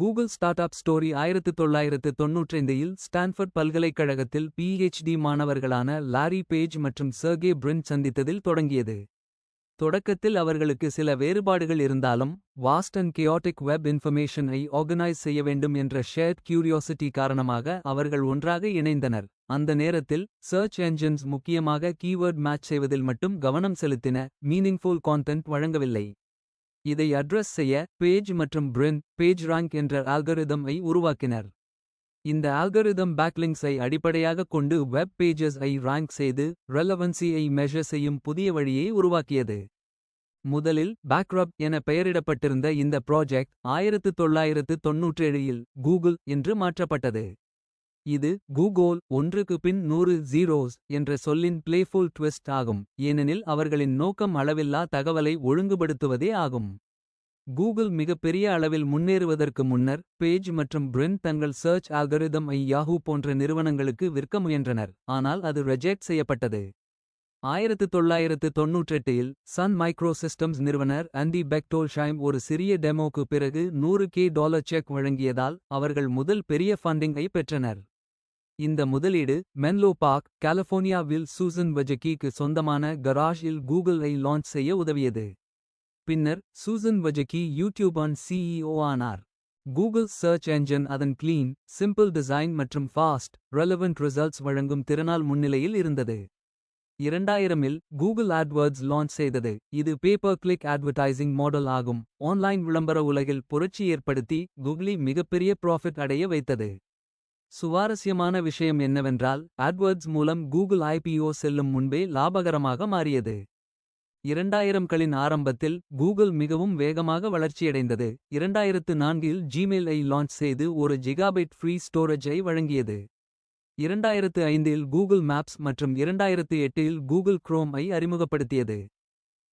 Google start up story ஆயிரத்து தொள்ளாயிரத்து தொன்னூற்றைந்தில் ஸ்டான்ஃபர்ட் பல்கலைக்கழகத்தில் பிஹெச்டி மாணவர்களான லாரி பேஜ் மற்றும் சர்கே பிரின் சந்தித்ததில் தொடங்கியது. தொடக்கத்தில் அவர்களுக்கு சில வேறுபாடுகள் இருந்தாலும் vast and chaotic web information I organise செய்ய வேண்டும் என்ற ஷேர்ட் கியூரியோசிட்டி காரணமாக அவர்கள் ஒன்றாக இணைந்தனர். அந்த நேரத்தில் சர்ச் என்ஜின்ஸ் முக்கியமாக கீவேர்ட் மேட்ச் செய்வதில் மட்டும் கவனம் செலுத்தின மீனிங்ஃபுல் கான்டென்ட் வழங்கவில்லை. இதை அட்ரஸ் செய்ய பேஜ் மற்றும் பிரின் பேஜ் ரேங்க் என்ற ஆல்கரிதம் ஐ உருவாக்கினர். இந்த ஆல்கரிதம் பேக்லிங்ஸ் ஐ அடிப்படையாகக் கொண்டு வெப் பேஜஸ் ஐ ரேங்க் செய்து ரெலவன்சி ஐ மெஷர் செய்யும் புதிய வழியை உருவாக்கியது. முதலில் பேக்ரப் என பெயரிடப்பட்டிருந்த இந்த ப்ராஜெக்ட் ஆயிரத்து தொள்ளாயிரத்து தொன்னூற்றேழில் கூகுள் என்று மாற்றப்பட்டது. இது கூகோல் ஒன்றுக்கு பின் நூறு ஜீரோஸ் என்ற சொல்லின் பிளேஃபுல் ட்விஸ்ட் ஆகும் ஏனெனில் அவர்களின் நோக்கம் அளவில்லா தகவலை ஒழுங்குபடுத்துவதே ஆகும். கூகுள் மிகப்பெரிய அளவில் முன்னேறுவதற்கு முன்னர் பேஜ் மற்றும் பிரின் தங்கள் சர்ச் ஆல்கரிதம் ஐ யாஹூ போன்ற நிறுவனங்களுக்கு விற்க முயன்றனர் ஆனால் அது ரெஜெக்ட் செய்யப்பட்டது. ஆயிரத்து தொள்ளாயிரத்து தொன்னூற்றெட்டில் சன் மைக்ரோ சிஸ்டம்ஸ் நிறுவனர் அண்டி பெக்டோல்ஷைம் ஒரு சிறிய டெமோக்கு பிறகு நூறு கே டாலர் செக் வழங்கியதால் அவர்கள் முதல் பெரிய ஃபண்டிங்கை பெற்றனர். இந்த முதலீடு மென்லோ பார்க் கலிஃபோர்னியாவில் சூசன் வஜக்கிக்கு சொந்தமான கராஜ் இல் கூகுள் ஐ லான்ச் செய்ய உதவியது. பின்னர் சூசன் வஜக்கி யூடியூப் ஆன் சிஇஓ ஆனார். கூகுள் சர்ச் என்ஜின் அதன் கிளீன் சிம்பிள் டிசைன் மற்றும் ஃபாஸ்ட் ரெலவெண்ட் ரிசல்ட்ஸ் வழங்கும் திறனால் முன்னிலையில் இருந்தது. இரண்டாயிரமில் கூகுள் ஆட்வர்ட்ஸ் லான்ச் செய்தது இது pay per click advertising model ஆகும் ஆன்லைன் விளம்பர உலகில் புரட்சி ஏற்படுத்தி கூகுளி மிகப்பெரிய ப்ராஃபிட் அடைய வைத்தது. சுவாரஸ்யமான விஷயம் என்னவென்றால் ஆட்வர்ட்ஸ் மூலம் கூகுள் ஐபிஓ செல்லும் முன்பே லாபகரமாக மாறியது. இரண்டாயிரம் களின் ஆரம்பத்தில் கூகுள் மிகவும் வேகமாக வளர்ச்சியடைந்தது. இரண்டாயிரத்து நான்கில் ஜிமெயில் ஐ லான்ச் செய்து ஒரு ஜிகாபைட் ஃப்ரீ ஸ்டோரேஜை வழங்கியது. இரண்டாயிரத்து ஐந்தில் கூகுள் மேப்ஸ் மற்றும் இரண்டாயிரத்து எட்டில் கூகுள் குரோம் ஐ அறிமுகப்படுத்தியது.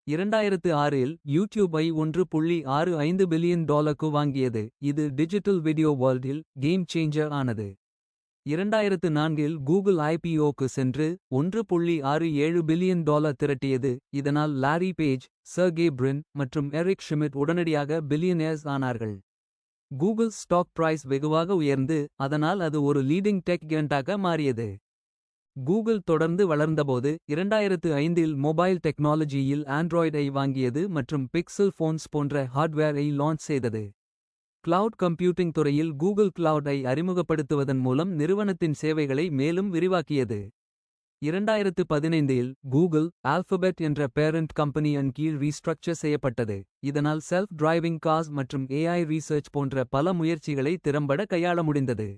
இரண்டாயிரத்து ஆறில் யூடியூப் ஐ ஒன்று புள்ளி ஆறு ஐந்து பில்லியன் டாலருக்கு வாங்கியது இது டிஜிட்டல் வீடியோ வேர்ல்டில் கேம் சேஞ்சர் ஆனது. இரண்டாயிரத்து நான்கில் கூகுள் ஐபிஓக்கு சென்று ஒன்று புள்ளி ஆறு ஏழு பில்லியன் டாலர் திரட்டியது இதனால் லாரி பேஜ் சர்கே பிரின் மற்றும் எரிக் ஷிமிட் உடனடியாக பில்லியனேர்ஸ் ஆனார்கள். கூகுள் ஸ்டாக் பிரைஸ் வெகுவாக உயர்ந்து அதனால் அது ஒரு லீடிங் டெக் கியண்டாக மாறியது. கூகுள் தொடர்ந்து வளர்ந்தபோது இரண்டாயிரத்து ஐந்தில் மொபைல் டெக்னாலஜியில் ஆண்ட்ராய்டை வாங்கியது மற்றும் பிக்சல் ஃபோன்ஸ் போன்ற ஹார்ட்வேரை லான்ச் செய்தது. கிளவுட் கம்ப்யூட்டிங் துறையில் கூகுள் கிளவுட் ஐ அறிமுகப்படுத்துவதன் மூலம் நிறுவனத்தின் சேவைகளை மேலும் விரிவாக்கியது. இரண்டாயிரத்து பதினைந்தில் கூகுள் ஆல்பபெட் என்ற பேரண்ட் கம்பெனியின் கீழ் ரீஸ்ட்ரக்சர் செய்யப்பட்டது. இதனால் செல்ஃப் டிரைவிங் காஸ் மற்றும் ஏஐ ரீசர்ச் போன்ற பல முயற்சிகளை திறம்பட கையாள முடிந்தது.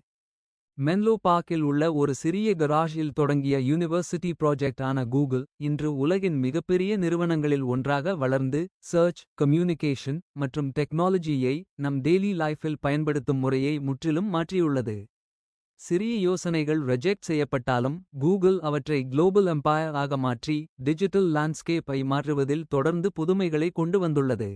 மென்லோ பார்க்கில் உள்ள ஒரு சிறிய கராஜ் இல் தொடங்கிய யூனிவர்சிட்டி ப்ராஜெக்ட் ஆன கூகுள் இன்று உலகின் மிகப்பெரிய நிறுவனங்களில் ஒன்றாக வளர்ந்து சர்ச் கம்யூனிகேஷன் மற்றும் டெக்னாலஜியை நம் டெய்லி லைஃபில் பயன்படுத்தும் முறையை முற்றிலும் மாற்றியுள்ளது. சிறிய யோசனைகள் ரெஜெக்ட் செய்யப்பட்டாலும் கூகுள் அவற்றை குளோபல் எம்பையர் ஆக மாற்றி டிஜிட்டல் லேண்ட்ஸ்கேப்பை மாற்றுவதில் தொடர்ந்து புதுமைகளை கொண்டு வந்துள்ளது.